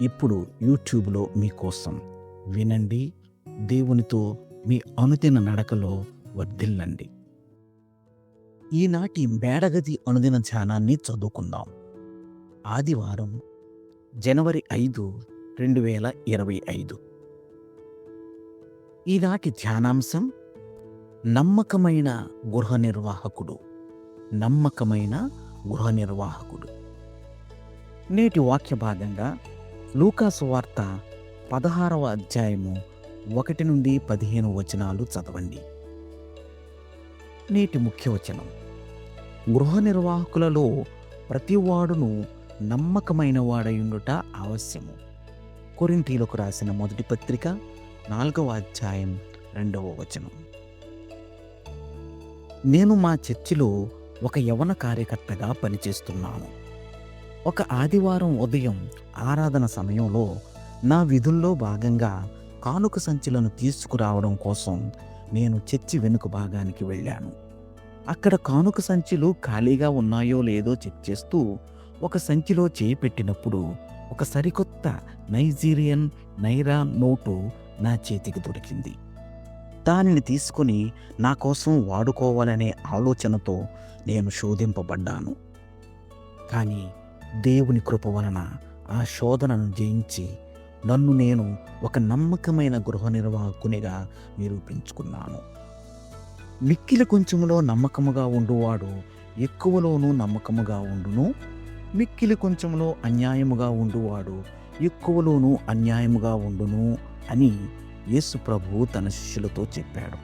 ఇప్పుడు యూట్యూబ్లో మీకోసం వినండి దేవునితో మీ అనుదిన నడకలో వర్ధిల్లండి. ఈనాటి మేడగది అనుదిన ధ్యానాన్ని చదువుకుందాం. ఆదివారం జనవరి ఐదు రెండు వేల ఇరవై ఐదు. ఈనాటి ధ్యానాంశం నమ్మకమైన గృహ నిర్వాహకుడు నమ్మకమైన గృహ నిర్వాహకుడు నేటి వాక్య భాగంగా లూకాసు వార్త పదహారవ అధ్యాయము ఒకటి నుండి పదిహేను వచనాలు చదవండి. నేటి ముఖ్య వచనం. గృహ నిర్వాహకులలో ప్రతివాడును నమ్మకమైన వాడయుండుట ఆవశ్యము. కొరింథీలకు రాసిన మొదటి పత్రిక నాలుగవ అధ్యాయం రెండవ వచనం. నేను మా చర్చిలో ఒక యవన కార్యకర్తగా పనిచేస్తున్నాను. ఒక ఆదివారం ఉదయం ఆరాధన సమయంలో నా విధుల్లో భాగంగా కానుక సంచులను తీసుకురావడం కోసం నేను చర్చి వెనుక భాగానికి వెళ్ళాను. అక్కడ కానుక సంచులు ఖాళీగా ఉన్నాయో లేదో చెక్ చేస్తూ ఒక సంచిలో చేపెట్టినప్పుడు ఒక సరికొత్త నైజీరియన్ నైరా నోటు నా చేతికి దొరికింది. దానిని తీసుకుని నా కోసం వాడుకోవాలనే ఆలోచనతో నేను శోధింపబడ్డాను. కానీ దేవుని కృప వలన ఆ శోధనను జయించి నన్ను నేను ఒక నమ్మకమైన గృహ నిర్వాహకునిగా నిరూపించుకున్నాను. మిక్కిలి కొంచెములో నమ్మకముగా ఉండువాడు ఎక్కువలోనూ నమ్మకముగా ఉండును. మిక్కిలి కొంచెంలో అన్యాయముగా ఉండువాడు ఎక్కువలోనూ అన్యాయముగా ఉండును అని యేసు ప్రభువు తన శిష్యులతో చెప్పాడు.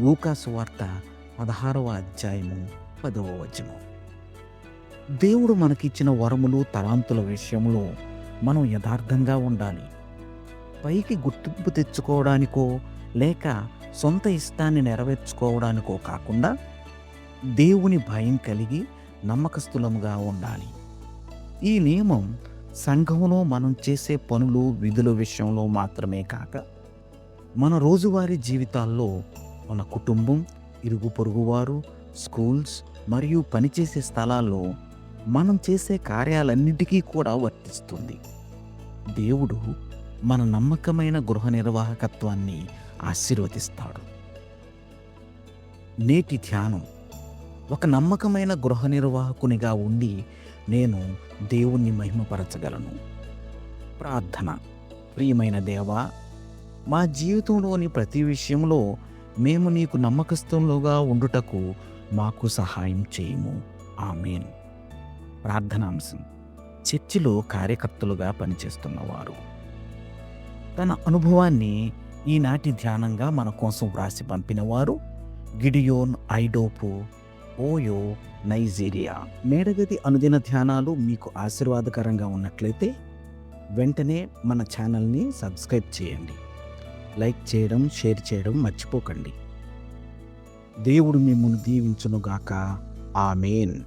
లూకాసు వార్త పదహారవ అధ్యాయము పదవ వచనం. దేవుడు మనకిచ్చిన వరములు తలాంతుల విషయంలో మనం యథార్థంగా ఉండాలి. పైకి గుర్తింపు తెచ్చుకోవడానికో లేక సొంత ఇష్టాన్ని నెరవేర్చుకోవడానికో కాకుండా దేవుని భయం కలిగి నమ్మకస్తులముగా ఉండాలి. ఈ నియమం సంఘంలో మనం చేసే పనులు విధుల విషయంలో మాత్రమే కాక మన రోజువారీ జీవితాల్లో మన కుటుంబం ఇరుగు పొరుగువారు స్కూల్స్ మరియు పనిచేసే స్థలాల్లో మనం చేసే కార్యాలన్నిటికీ కూడా వర్తిస్తుంది. దేవుడు మన నమ్మకమైన గృహ నిర్వాహకత్వాన్ని ఆశీర్వదిస్తాడు. నేటి ధ్యానం ఒక నమ్మకమైన గృహ నిర్వాహకునిగా ఉండి నేను దేవుణ్ణి మహిమపరచగలను. ప్రార్థన. ప్రియమైన దేవా మా జీవితంలోని ప్రతి విషయంలో మేము నీకు నమ్మకస్తులుగా ఉండుటకు మాకు సహాయం చేయము. ఆమెను. ప్రార్థనాంశం. చర్చిలో కార్యకర్తలుగా పనిచేస్తున్నవారు. తన అనుభవాన్ని ఈనాటి ధ్యానంగా మన కోసం వ్రాసి పంపినవారు గిడియోన్ ఐడోపు ఓయో నైజీరియా. మేడగది అనుదిన ధ్యానాలు మీకు ఆశీర్వాదకరంగా ఉన్నట్లయితే వెంటనే మన ఛానల్ని సబ్స్క్రైబ్ చేయండి. లైక్ చేయడం షేర్ చేయడం మర్చిపోకండి. దేవుడు మిమ్మల్ని దీవించునుగాక. ఆమెన్.